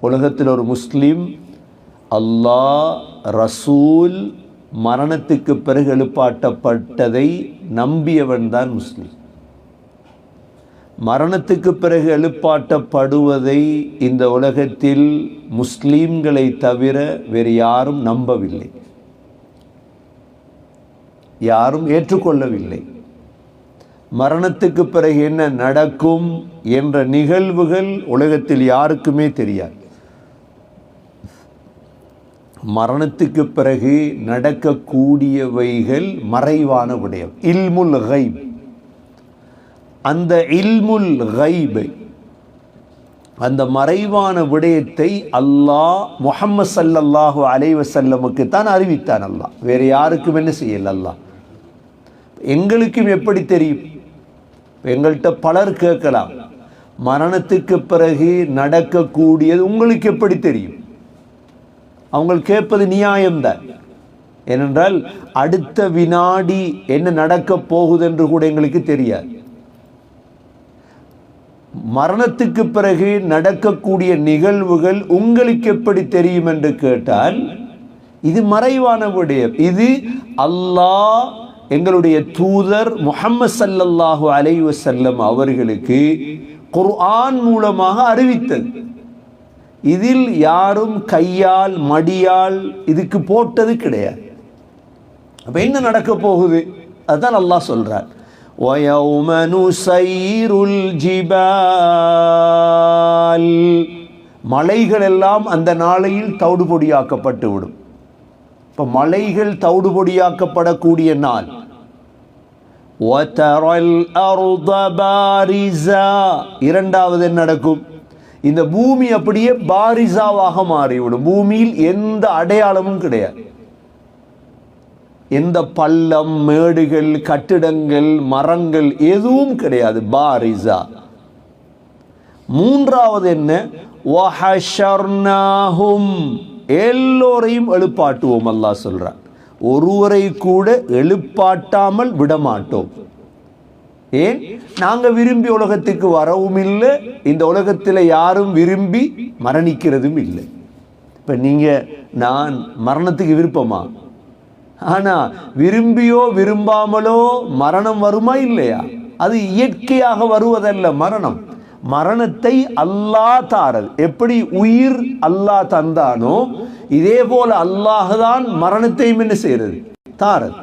உலகத்தில் ஒரு முஸ்லீம் அல்லாஹ் ரசூல் மரணத்துக்கு பிறகு எழுப்பாட்டப்பட்டதை நம்பியவன் தான் முஸ்லீம். மரணத்துக்கு பிறகு எழுப்பாட்டப்படுவதை இந்த உலகத்தில் முஸ்லீம்களை தவிர வேறு யாரும் நம்பவில்லை. யாரும் ஏற்றுக்கொள்ளவில்லை. மரணத்துக்கு பிறகு என்ன நடக்கும் என்ற நிகழ்வுகள் உலகத்தில் யாருக்குமே தெரியாது. மரணத்துக்கு பிறகு நடக்கக்கூடியவைகள் மறைவான விடயம் இல்முல் கைப் அந்த இல்முல் கைபை அந்த மறைவான விடயத்தை அல்லாஹ் முஹம்மது சல்லல்லாஹு அலைவசல்லமுக்கு தான் அறிவித்தான் அல்லாஹ். வேறு யாருக்கும் என்ன செய்யல அல்லாஹ். எங்களுக்கும் எப்படி தெரியும்? எங்கள்கிட்ட பலர் கேட்கலாம். மரணத்துக்கு பிறகு நடக்கக்கூடியது உங்களுக்கு எப்படி தெரியும்? அவங்க கேட்பது நியாயம்தான். ஏனென்றால் அடுத்த வினாடி என்ன நடக்கப் போகுது என்று கூட எங்களுக்கு தெரியாது. மரணத்துக்கு பிறகு நடக்கக்கூடிய நிகழ்வுகள் உங்களுக்கு எப்படி தெரியும் என்று கேட்டால் இது மறைவான விடயம். இது அல்லாஹ் எங்களுடைய தூதர் முஹம்மது சல்லல்லாஹு அலைவசல்லம் அவர்களுக்கு குர்ஆன் மூலமாக அறிவித்தது. இதில் யாரும் கையால் மடியால் இதுக்கு போட்டது கிடையாது அப்ப என்ன நடக்க போகுது அதுதான் அல்லாஹ் சொல்றார் وَيَوْمَ نُسَيِّرُ الْجِبَالِ மலைகள் எல்லாம் அந்த நாளையில் தவிடுபொடியாக்கப்பட்டு விடும் இப்போ மலைகள் தவிடுபொடியாக்கப்படக்கூடிய நாள் وَتَرَى الْأَرْضَ بَارِزًا இரண்டாவது என்ன நடக்கும் இந்த பூமி அப்படியே பாரிசாவாக மாறிவிடும். பூமியில் எந்த அடையாளமும் கிடையாது. எந்த பள்ளம் மேடுகள் கட்டிடங்கள் மரங்கள் எதுவும் கிடையாது. பாரிசா. மூன்றாவது என்ன? எல்லோரையும் எழுப்பாட்டுவோம் அல்லாஹ் சொல்றான். ஒருவரை கூட எழுப்பாட்டாமல் விடமாட்டோம். ஏன்? நாங்கள் விரும்பி உலகத்துக்கு வரவும் இல்லை. இந்த உலகத்தில் யாரும் விரும்பி மரணிக்கிறதும் இல்லை. இப்போ நீங்கள் நான் மரணத்துக்கு விருப்பமா? ஆனால் விரும்பியோ விரும்பாமலோ மரணம் வருமா இல்லையா? அது இயற்கையாக வருவதல்ல மரணம். மரணத்தை அல்லாஹ் தாரது. எப்படி உயிர் அல்லாஹ் தந்தானோ இதே போல அல்லாஹ் தான் மரணத்தையும் என்ன செய்யறது? தாரது.